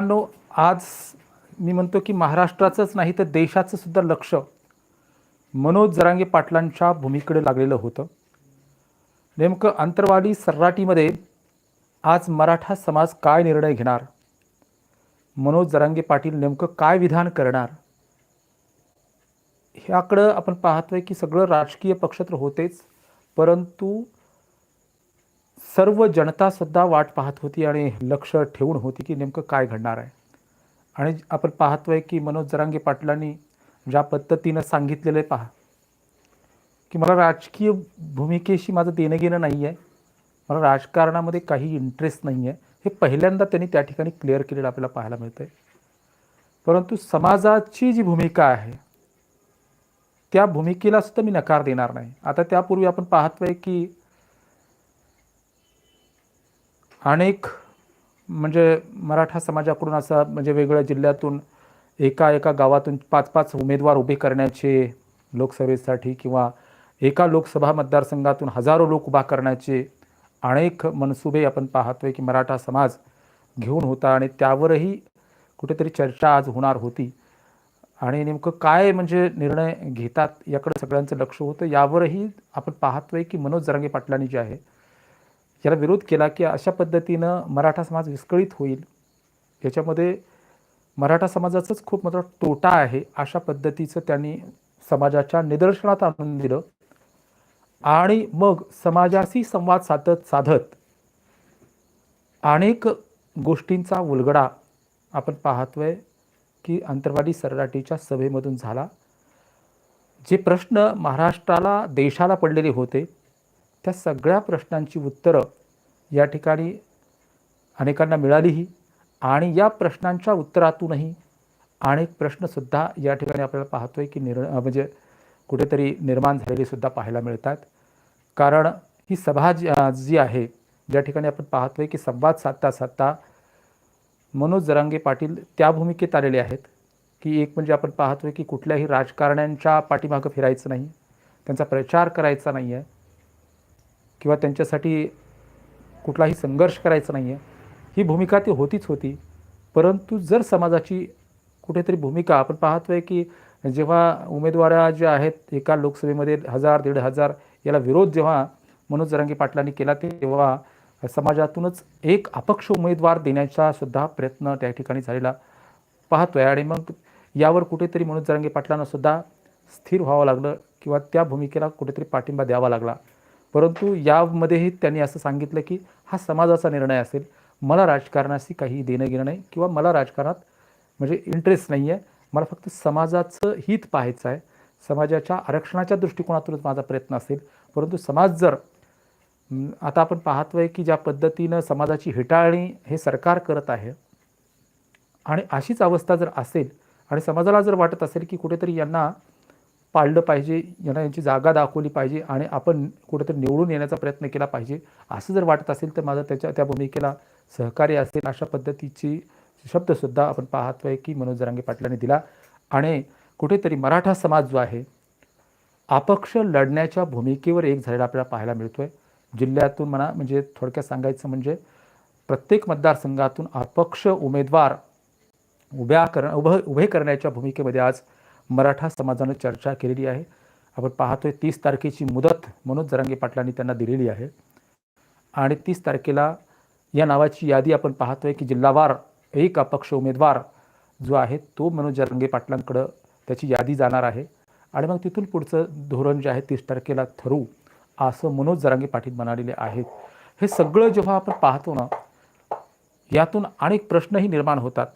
मित्रांनो आज मी म्हणतो की महाराष्ट्राचंच नाही तर देशाचं सुद्धा लक्ष मनोज जरांगे पाटलांच्या भूमीकडे लागलेलं होतं. नेमकं अंतरवाली सर्राटीमध्ये आज मराठा समाज काय निर्णय घेणार? मनोज जरांगे पाटील नेमकं काय विधान करणार? ह्याकडं आपण पाहतोय की सगळं राजकीय पक्ष तर होतेच परंतु सर्व जनतासुद्धा वाट पाहत होती आणि लक्ष ठेवून होती की नेमकं काय घडणार आहे. आणि आपण पाहतोय की मनोज जरांगे पाटलांनी ज्या पद्धतीनं सांगितलेलं आहे पहा. की मला राजकीय भूमिकेशी माझं देणं घेणं नाही आहे. मला राजकारणामध्ये काही इंटरेस्ट नाही आहे. हे पहिल्यांदा त्यांनी त्या ठिकाणी क्लिअर केलेलं आपल्याला पाहायला मिळतं आहे परंतु समाजाची जी भूमिका आहे त्या भूमिकेला सुद्धा मी नकार देणार नाही. आता त्यापूर्वी आपण पाहतोय की अनेक म्हणजे मराठा समाजाकडून असं म्हणजे वेगवेगळ्या जिल्ह्यातून एका एका गावातून पाच पाच उमेदवार उभे करण्याचे लोकसभेसाठी किंवा एका लोकसभा मतदारसंघातून हजारो लोक उभा करण्याचे अनेक मनसुबे आपण पाहतोय की मराठा समाज घेऊन होता आणि त्यावरही कुठेतरी चर्चा आज होणार होती. आणि नेमकं काय म्हणजे निर्णय घेतात याकडे सगळ्यांचं लक्ष होतं. यावरही आपण पाहतोय की मनोज जरांगे पाटलांनी जे आहे याला विरोध केला की अशा पद्धतीनं मराठा समाज विस्कळीत होईल. याच्यामध्ये मराठा समाजाचाच खूप मोठा तोटा आहे अशा पद्धतीचं त्यांनी समाजाच्या निदर्शनात आणून दिलं. आणि मग समाजाशी संवाद साधत साधत अनेक गोष्टींचा उलगडा आपण पाहतोय की अंतरवादी सरराटीच्या सभेमधून झाला. जे प्रश्न महाराष्ट्राला देशाला पडलेले होते त्या सगळ्या प्रश्नांची उत्तरं या ठिकाणी अनेकांना मिळालीही आणि या प्रश्नांच्या उत्तरातूनही अनेक प्रश्नसुद्धा या ठिकाणी आपल्याला पाहतोय की निर्ण म्हणजे कुठेतरी निर्माण झालेलीसुद्धा पाहायला मिळतात. कारण ही सभा जी जी आहे ज्या ठिकाणी आपण पाहतोय की संवाद साधता साधता मनोज जरांगे पाटील त्या भूमिकेत आलेले आहेत. की एक म्हणजे आपण पाहतोय की कुठल्याही राजकारण्यांच्या पाठीमागं फिरायचं नाही. त्यांचा प्रचार करायचा नाही आहे किंवा त्यांच्यासाठी कुठलाही संघर्ष करायचा नाही आहे ही भूमिका ती होतीच होती. परंतु जर समाजाची कुठेतरी भूमिका आपण पाहतोय की जेव्हा उमेदवारा ज्या आहेत एका लोकसभेमध्ये हजार दीड हजार याला विरोध जेव्हा मनोज जरांगी पाटलांनी केला तेव्हा समाजातूनच एक अपक्ष उमेदवार देण्याचा सुद्धा प्रयत्न त्या ठिकाणी झालेला पाहतोय. आणि मग यावर कुठेतरी मनोज जरांगे पाटलांना सुद्धा स्थिर व्हावं लागलं किंवा त्या भूमिकेला कुठेतरी पाठिंबा द्यावा लागला. परंतु यामध्येही त्यांनी असं सांगितलं की हा समाजाचा निर्णय असेल. मला राजकारणाशी काही देणं घेणं नाही किंवा मला राजकारणात म्हणजे इंटरेस्ट नाही आहे मला फक्त समाजाचं हित पाहायचं आहे. समाजाच्या आरक्षणाच्या दृष्टिकोनातूनच माझा प्रयत्न असेल. परंतु समाज जर आता आपण पाहतोय की ज्या पद्धतीनं समाजाची हिटाळणी हे सरकार करत आहे आणि अशीच अवस्था जर असेल आणि समाजाला जर वाटत असेल की कुठेतरी यांना पाळलं पाहिजे यांना यांची जागा दाखवली पाहिजे आणि आपण कुठेतरी निवडून येण्याचा प्रयत्न केला पाहिजे. असं जर वाटत असेल तर माझं त्याच्या त्या भूमिकेला सहकार्य असेल अशा पद्धतीची शब्दसुद्धा आपण पाहतोय की मनोज जरांगे पाटलांनी दिला. आणि कुठेतरी मराठा समाज जो आहे अपक्ष लढण्याच्या भूमिकेवर एक झालेला आपल्याला पाहायला मिळतोय. जिल्ह्यातून म्हणा म्हणजे थोडक्यात सांगायचं म्हणजे प्रत्येक मतदारसंघातून अपक्ष उमेदवार उभ्या कर उभं उभे करण्याच्या भूमिकेमध्ये आज मराठा समाजानं चर्चा केलेली आहे. आपण पाहतोय तीस तारखेची मुदत मनोज जरांगे पाटलांनी त्यांना दिलेली आहे. आणि तीस तारखेला या नावाची यादी आपण पाहतोय की जिल्हावार एक अपक्ष उमेदवार जो आहे तो मनोज जरांगे पाटलांकडं त्याची यादी जाणार आहे. आणि मग तिथून पुढचं धोरण जे आहे तीस तारखेला ठरू असं मनोज जरांगे पाटील म्हणालेले आहेत. हे सगळं जेव्हा आपण पाहतो ना यातून अनेक प्रश्नही निर्माण होतात.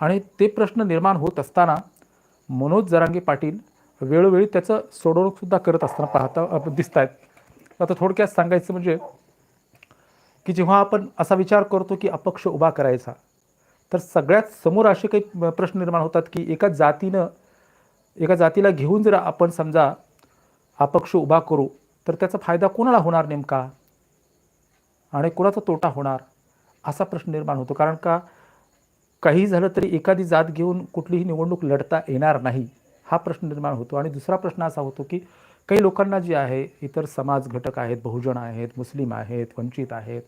आणि ते प्रश्न निर्माण होत असताना मनोज जरांगे पाटील वेळोवेळी त्याचं सोडवणूकसुद्धा करत असताना पाहता दिसत आहेत आता थोडक्यात सांगायचं म्हणजे की जेव्हा आपण असा विचार करतो की अपक्ष उभा करायचा तर सगळ्यात समोर असे काही प्रश्न निर्माण होतात की एका जातीनं एका जातीला घेऊन जर आपण समजा अपक्ष उभा करू तर त्याचा फायदा कोणाला होणार नेमका? आणि कोणाचा तोटा होणार? असा प्रश्न निर्माण होतो. कारण का? काही झालं तरी एखादी जात घेऊन कुठलीही निवडणूक लढता येणार नाही हा प्रश्न निर्माण होतो. आणि दुसरा प्रश्न असा होतो की काही लोकांना जे आहे इतर समाज घटक आहेत बहुजन आहेत मुस्लिम आहेत वंचित आहेत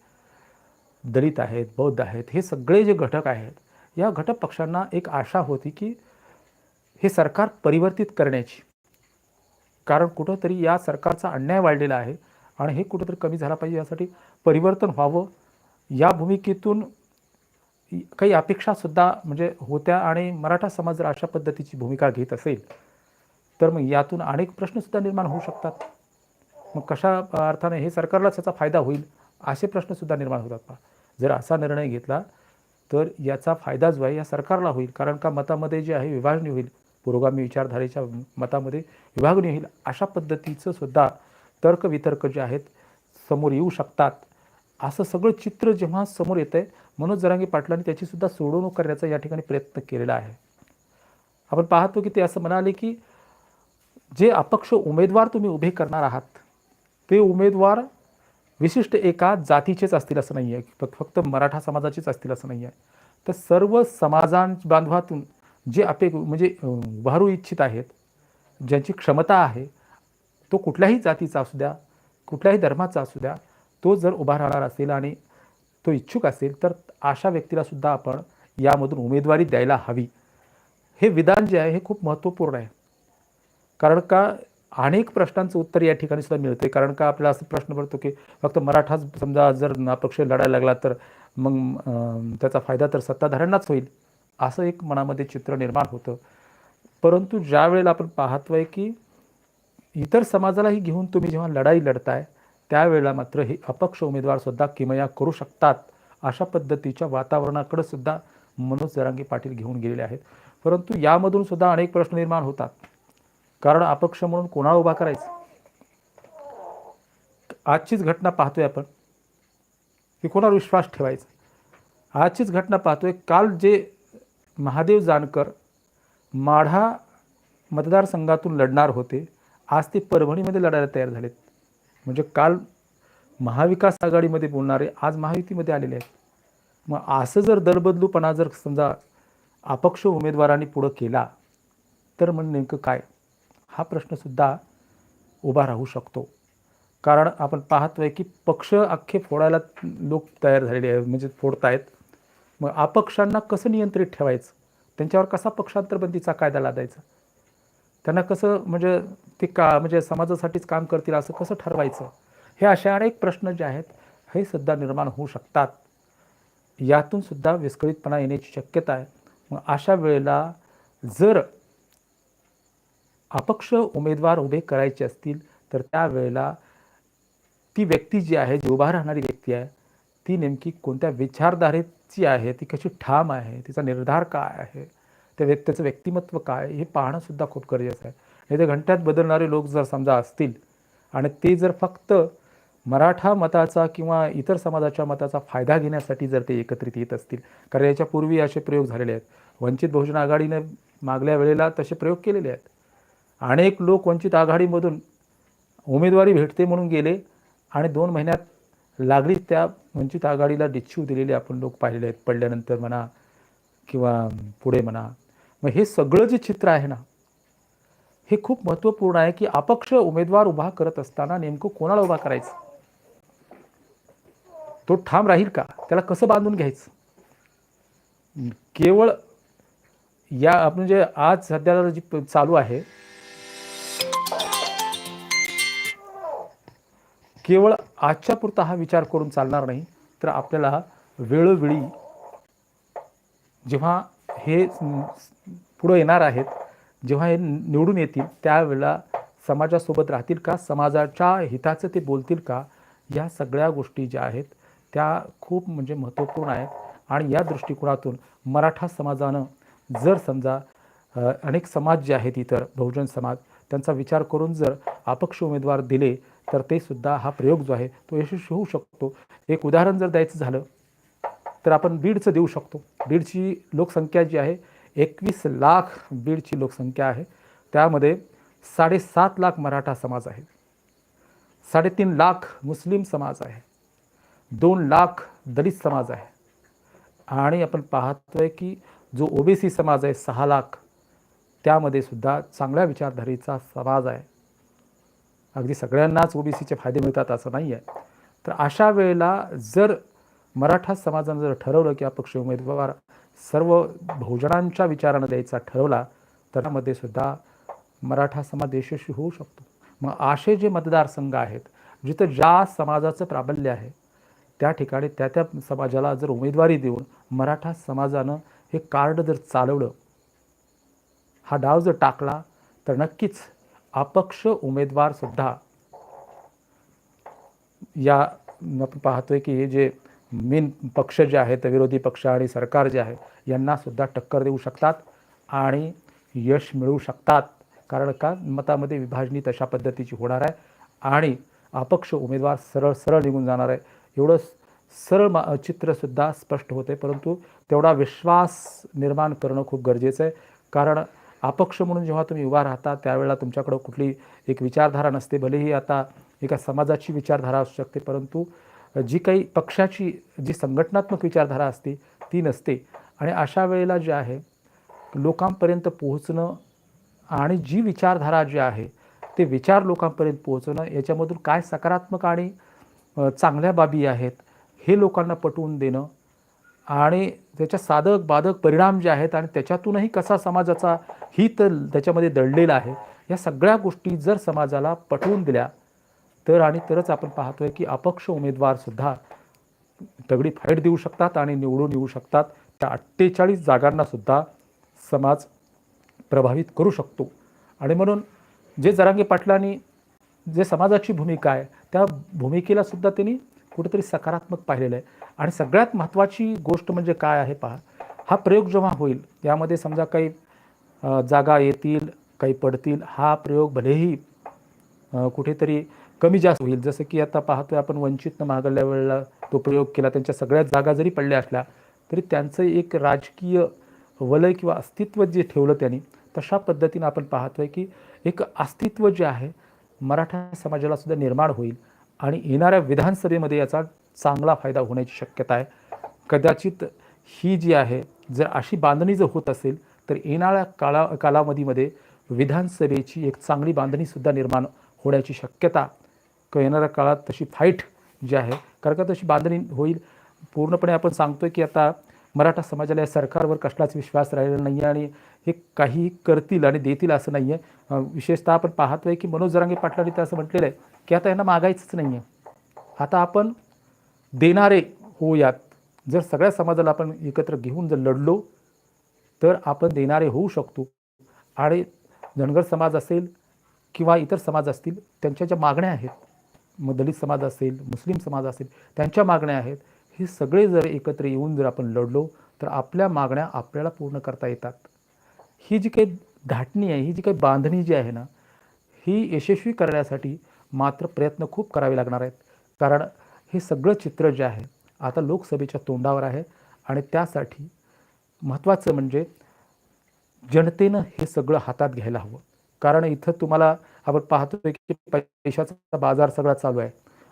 दलित आहेत बौद्ध आहेत हे सगळे जे घटक आहेत या घटक पक्षांना एक आशा होती की हे सरकार परिवर्तित करण्याची. कारण कुठंतरी या सरकारचा अन्याय वाढलेला आहे आणि हे कुठंतरी कमी झाला पाहिजे यासाठी परिवर्तन व्हावं. या भूमिकेतून काही अपेक्षासुद्धा म्हणजे होत्या आणि मराठा समाज जर अशा पद्धतीची भूमिका घेत असेल तर मग यातून अनेक प्रश्नसुद्धा निर्माण होऊ शकतात. मग कशा अर्थाने हे सरकारलाच त्याचा फायदा होईल असे प्रश्नसुद्धा निर्माण होतात पहा. जर असा निर्णय घेतला तर याचा फायदा जो आहे या सरकारला होईल. कारण का मतामध्ये जे आहे विभागणी होईल पुरोगामी विचारधारेच्या मतामध्ये विभागणी होईल अशा पद्धतीचं सुद्धा तर्कवितर्क जे आहेत समोर येऊ शकतात. असं सगळं चित्र जेव्हा समोर येतं आहे मनोज जरांगे पाटलांनी त्याचीसुद्धा सोडवणूक करण्याचा या ठिकाणी प्रयत्न केलेला आहे. आपण पाहतो की ते असं म्हणाले की जे अपक्ष उमेदवार तुम्ही उभे करणार आहात ते उमेदवार विशिष्ट एका जातीचेच असतील असं नाही आहे फक्त मराठा समाजाचेच असतील असं नाही आहे तर सर्व समाजां बांधवातून जे अपे म्हणजे उभारू इच्छित आहेत ज्यांची क्षमता आहे तो कुठल्याही जातीचा असू द्या कुठल्याही धर्माचा असू द्या तो जर उभा राहणार असेल आणि तो इच्छुक असेल तर अशा व्यक्तीला सुद्धा आपण यामधून उमेदवारी द्यायला हवी. हे विधान जे आहे हे खूप महत्त्वपूर्ण आहे. कारण का अनेक प्रश्नांचं उत्तर या ठिकाणी सुद्धा मिळते कारण का आपल्याला असं प्रश्न पडतो की फक्त मराठाच समजा जर अपक्ष लढायला लागला तर मग त्याचा फायदा तर सत्ताधाऱ्यांनाच होईल असं एक मनामध्ये चित्र निर्माण होतं. परंतु ज्या वेळेला आपण पाहतोय की इतर समाजालाही घेऊन तुम्ही जेव्हा लढाई लढताय त्यावेळेला मात्र हे अपक्ष उमेदवारसुद्धा किमया करू शकतात अशा पद्धतीच्या वातावरणाकडे सुद्धा मनोज जरांगी पाटील घेऊन गेलेले आहेत. परंतु यामधून सुद्धा अनेक प्रश्न निर्माण होतात. कारण अपक्ष म्हणून कोणाला उभा करायचं? आजचीच घटना पाहतोय आपण. की कोणावर विश्वास ठेवायचा? आजचीच घटना पाहतोय. काल जे महादेव जानकर माढा मतदारसंघातून लढणार होते आज ते परभणीमध्ये लढायला तयार झालेत. म्हणजे काल महाविकास आघाडीमध्ये बोलणारे आज महायुतीमध्ये आलेले आहेत. मग असं जर दरबदलूपणा जर समजा अपक्ष उमेदवारांनी पुढं केला तर मग नेमकं काय? हा प्रश्नसुद्धा उभा राहू शकतो. कारण आपण पाहतोय की पक्ष अख्खे फोडायला लोक तयार झालेले आहेत म्हणजे फोडतायत. मग अपक्षांना कसं नियंत्रित ठेवायचं? त्यांच्यावर कसा पक्षांतरबंदीचा कायदा लादायचा? त्यांना कसं म्हणजे ते का म्हणजे समाजासाठीच काम करतील असं कसं ठरवायचं? हे अशा अनेक प्रश्न जे आहेत हे सुद्धा निर्माण होऊ शकतात. यातून सुद्धा विस्कळीतपणा येण्याची शक्यता आहे. मग अशा वेळेला जर अपक्ष उमेदवार उभे करायचे असतील तर त्यावेळेला ती व्यक्ती जी आहे जी उभा राहणारी व्यक्ती आहे ती नेमकी कोणत्या विचारधारेची आहे ती कशी ठाम आहे तिचा निर्धार काय आहे? त्या व्यक्तीचं व्यक्तिमत्व काय हे पाहणंसुद्धा खूप गरजेचं आहे. नाही तर घंट्यात बदलणारे लोक जर समजा असतील आणि ते जर फक्त मराठा मताचा किंवा इतर समाजाच्या मताचा फायदा घेण्यासाठी जर ते एकत्रित येत असतील कारण याच्यापूर्वी असे प्रयोग झालेले आहेत. वंचित बहुजन आघाडीने मागल्या वेळेला तसे प्रयोग केलेले आहेत. अनेक लोक वंचित आघाडीमधून उमेदवारी भेटते म्हणून गेले आणि दोन महिन्यात लागली त्या वंचित आघाडीला डिच्छू दिलेले आपण लोक पाहिलेले आहेत. पडल्यानंतर म्हणा किंवा पुढे म्हणा मग हे सगळं जे चित्र आहे ना हे खूप महत्त्वपूर्ण आहे की अपक्ष उमेदवार उभा करत असताना नेमकं कोणाला उभा करायचं? तो ठाम राहील का? त्याला कसं बांधून घ्यायचं? केवळ या आपण जे आज सध्याला जी चालू आहे केवळ आजच्या पुरता हा विचार करून चालणार नाही तर आपल्याला वेळोवेळी जेव्हा हे पुढं येणार आहेत जेव्हा हे निवडून येतील त्यावेळेला समाजासोबत राहतील का? समाजाच्या हिताचं ते बोलतील का? या सगळ्या गोष्टी ज्या आहेत त्या खूप म्हणजे महत्त्वपूर्ण आहेत. आणि या दृष्टिकोनातून मराठा समाजानं जर समजा अनेक समाज जे आहेत इतर बहुजन समाज त्यांचा विचार करून जर अपक्ष उमेदवार दिले तर ते सुद्धा हा प्रयोग जो आहे तो यशस्वी होऊ शकतो. एक उदाहरण जर द्यायचं झालं तर आपण बीडचं देऊ शकतो. बीडची लोकसंख्या जी आहे एकवीस लाख बीडची लोकसंख्या आहे. त्यामध्ये साडेसात लाख मराठा समाज आहे. साडेतीन लाख मुस्लिम समाज आहे. दोन लाख दलित समाज आहे. आणि आपण पाहतोय की जो ओबीसी समाज आहे सहा लाख त्यामध्ये सुद्धा चांगल्या विचारधारेचा समाज आहे. अगदी सगळ्यांनाच ओबीसीचे फायदे मिळतात असं नाही आहे तर अशा वेळेला जर मराठा समाजानं जर ठरवलं की अपक्ष उमेदवार सर्व बहुजनांच्या विचारानं द्यायचा ठरवला तर त्यामध्ये सुद्धा मराठा समाज यशस्वी होऊ शकतो. मग असे जे मतदारसंघ आहेत जिथं ज्या समाजाचं प्राबल्य आहे त्या ठिकाणी त्या त्या समाजाला जर उमेदवारी देऊन मराठा समाजानं हे कार्ड जर चालवलं हा डाव जर टाकला तर नक्कीच अपक्ष उमेदवारसुद्धा या आपण पाहतोय की हे जे मेन पक्ष जे आहेत विरोधी पक्ष आणि सरकार जे आहे यांनासुद्धा टक्कर देऊ शकतात आणि यश मिळवू शकतात. कारण का? मतामध्ये विभाजनी तशा पद्धतीची होणार आहे आणि अपक्ष उमेदवार सरळ सरळ निघून जाणार आहे. एवढं सरळ मा चित्रसुद्धा स्पष्ट होते परंतु तेवढा विश्वास निर्माण करणं खूप गरजेचं आहे. कारण अपक्ष म्हणून जेव्हा तुम्ही उभा राहता त्यावेळेला तुमच्याकडं कुठली एक विचारधारा नसते. भलेही आता एका समाजाची विचारधारा असू शकते परंतु जी काही पक्षाची जी संघटनात्मक विचारधारा असते ती नसते. आणि अशा वेळेला जे आहे लोकांपर्यंत पोहोचणं आणि जी विचारधारा जी आहे ते विचार लोकांपर्यंत पोहोचणं याच्यामधून काय सकारात्मक आणि चांगल्या बाबी आहेत हे लोकांना पटवून देणं आणि त्याच्या साधक बाधक परिणाम जे आहेत आणि त्याच्यातूनही कसा समाजाचा हित त्याच्यामध्ये दडलेला आहे या सगळ्या गोष्टी जर समाजाला पटवून दिल्या तर आणि तरच आपण पाहतोय की अपक्ष उमेदवारसुद्धा तगडी फाईट देऊ शकतात आणि निवडून येऊ शकतात. त्या अठ्ठेचाळीस जागांनासुद्धा समाज प्रभावित करू शकतो. आणि म्हणून जे जरांगे पाटलांनी जे समाजाची भूमिका आहे त्या भूमिकेला सुद्धा त्यांनी कुठेतरी सकारात्मक पाहिलेलं आहे. आणि सगळ्यात महत्त्वाची गोष्ट म्हणजे काय आहे पहा हा प्रयोग जेव्हा होईल यामध्ये समजा काही जागा येतील काही पडतील हा प्रयोग भलेही कुठेतरी कमी जास्त होईल. जसं की आता पाहतोय आपण वंचितनं मागल्या वेळेला तो प्रयोग केला. त्यांच्या सगळ्या जागा जरी पडल्या असल्या तरी त्यांचं एक राजकीय वलय किंवा अस्तित्व जे ठेवलं त्यांनी तशा पद्धतीनं आपण पाहतोय की एक अस्तित्व जे आहे मराठा समाजाला सुद्धा निर्माण होईल आणि येणाऱ्या विधानसभेमध्ये याचा चांगला फायदा होण्याची शक्यता आहे. कदाचित ही जी आहे जर अशी बांधणी जर होत असेल तर येणाऱ्या काळा कालावधीमध्ये विधानसभेची एक चांगली बांधणीसुद्धा निर्माण होण्याची शक्यता क येणाऱ्या काळात तशी फाईट जी आहे कारण का तशी बांधणी होईल? पूर्णपणे आपण सांगतोय की आता मराठा समाजाला या सरकारवर कसलाच विश्वास राहिलेला नाही आहे आणि हे काही करतील आणि देतील असं नाही आहे विशेषतः आपण पाहतोय की मनोज जरांगे पाटलांनी तर असं म्हटलेलं आहे की आता यांना मागायचंच नाही आहे आता आपण देणारे होऊयात. जर सगळ्या समाजाला आपण एकत्र घेऊन जर लढलो तर आपण देणारे होऊ शकतो. आणि धनगर समाज असेल किंवा इतर समाज असतील त्यांच्या ज्या मागण्या आहेत मग दलित समाज असेल मुस्लिम समाज असेल त्यांच्या मागण्या आहेत. हे सगळे जर एकत्र येऊन जर आपण लढलो तर आपल्या मागण्या आपल्याला पूर्ण करता येतात. ही जी काही धाटणी आहे ही जी काही बांधणी जी आहे ना ही यशस्वी करण्यासाठी मात्र प्रयत्न खूप करावे लागणार आहेत. कारण हे सगळं चित्र जे आहे आता लोकसभेच्या तोंडावर आहे आणि त्यासाठी महत्त्वाचं म्हणजे जनतेनं हे सगळं हातात घ्यायला हवं. कारण इथं तुम्हाला आपण पाहतोय की पैशाचा बाजार सगळा चालू आहे.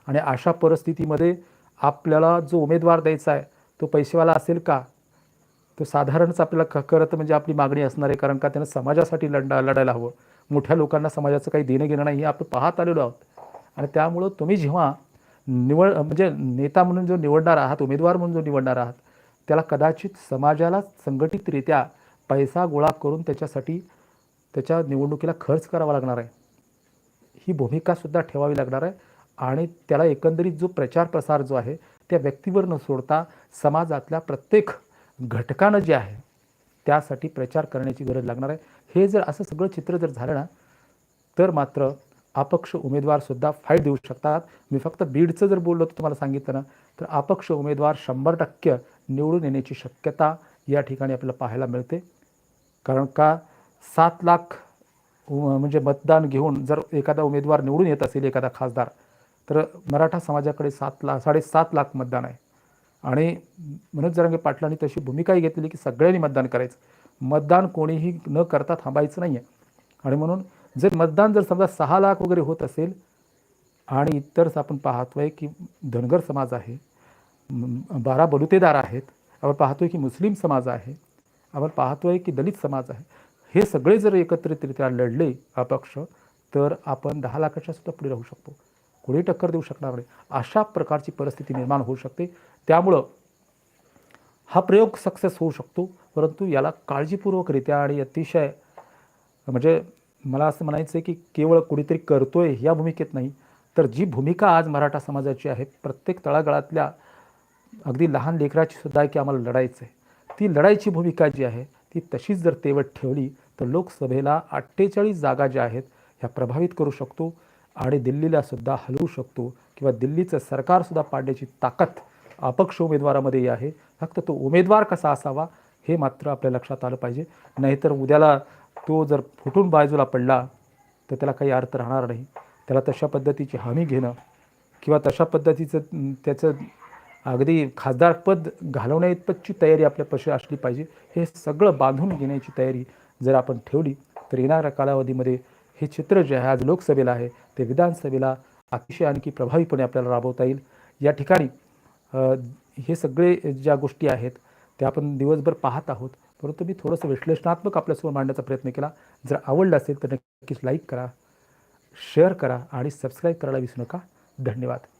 आणि अशा परिस्थितीमध्ये आपल्याला जो उमेदवार द्यायचा आहे तो पैसेवाला असेल का? तो साधारणच आपल्याला ख करत म्हणजे आपली मागणी असणार आहे कारण का त्यानं समाजासाठी लढा लढायला हवं. मोठ्या लोकांना समाजाचं काही देणं घेणं नाही हे आपण पाहत आलेलो आहोत. आणि त्यामुळं तुम्ही जेव्हा निवड म्हणजे नेता म्हणून जो निवडणार आहात उमेदवार म्हणून जो निवडणार आहात त्याला कदाचित समाजाला संघटितरित्या पैसा गोळा करून त्याच्यासाठी त्याच्या निवडणुकीला खर्च करावा लागणार आहे. ही भूमिकासुद्धा ठेवावी लागणार आहे. आणि त्याला एकंदरीत जो प्रचार प्रसार जो आहे त्या व्यक्तीवर न सोडता समाजातल्या प्रत्येक घटकानं जे आहे त्यासाठी प्रचार करण्याची गरज लागणार आहे. हे जर असं सगळं चित्र जर झालं ना तर मात्र अपक्ष उमेदवारसुद्धा फाईट देऊ शकतात. मी फक्त बीडचं जर बोललो तर तुम्हाला सांगितलं ना तर अपक्ष उमेदवार शंभर टक्के निवडून येण्याची शक्यता या ठिकाणी आपल्याला पाहायला मिळते. कारण का? सात लाख म्हणजे मतदान घेऊन जर एखादा उमेदवार निवडून येत असेल एखादा खासदार तर मराठा समाजाकडे सात लाख साडेसात लाख मतदान आहे. आणि मनोज जरांगे पाटलांनी तशी भूमिकाही घेतलेली की सगळ्यांनी मतदान करायचं. मतदान कोणीही न करता थांबायचं नाही आहे आणि म्हणून जर मतदान जर समजा सहा लाख वगैरे होत असेल आणि इतर आपण पाहतोय की धनगर समाज आहे बारा बलुतेदार आहेत आपण पाहतोय की मुस्लिम समाज आहे आपण पाहतोय की दलित समाज आहे हे सगळे जर एकत्रितरित्या लढले अपक्ष तर आपण दहा लाखाच्या सुद्धा पुढे राहू शकतो. कुणी टक्कर देऊ शकणार नाही. अशा प्रकारची परिस्थिती निर्माण होऊ शकते. त्यामुळं हा प्रयोग सक्सेस होऊ शकतो. परंतु याला काळजीपूर्वकरित्या आणि अतिशय म्हणजे मला असं म्हणायचं आहे की केवळ कुणीतरी करतोय या भूमिकेत नाही तर जी भूमिका आज मराठा समाजाची आहे प्रत्येक तळागाळातल्या अगदी लहान लेकराची सुद्धा आहे की आम्हाला लढायचं आहे ती लढाईची भूमिका जी आहे ती तशीच जर तेवट ठेवली तर लोकसभेला अठ्ठेचाळीस जागा ज्या आहेत ह्या प्रभावित करू शकतो आणि दिल्लीला सुद्धा हलवू शकतो किंवा दिल्लीचं सरकारसुद्धा पाडण्याची ताकद अपक्ष उमेदवारामध्ये आहे. फक्त तो उमेदवार कसा असावा हे मात्र आपल्या लक्षात आलं पाहिजे. नाहीतर उद्याला तो जर फुटून बाजूला पडला तर त्याला काही अर्थ राहणार नाही. त्याला तशा पद्धतीची हमी घेणं किंवा तशा पद्धतीचं त्याचं अगदी खासदारपद घालवण्या इतपतची तयारी आपल्या पशी असली पाहिजे. हे सगळं बांधून घेण्याची तयारी जर आपण ठेवली तर येणाऱ्या कालावधीमध्ये हे चित्र जे आहे आज लोकसभेला आहे ते विधानसभेला अतिशय आणखी प्रभावीपणे आपल्याला राबवता येईल. या ठिकाणी हे सगळे ज्या गोष्टी आहेत त्या आपण दिवसभर पाहत आहोत. परंतु मी थोडंसं विश्लेषणात्मक आपल्यासमोर मांडण्याचा प्रयत्न केला. जर आवडलं असेल तर नक्कीच लाईक करा शेअर करा आणि सबस्क्राईब करायला विसरू नका. धन्यवाद.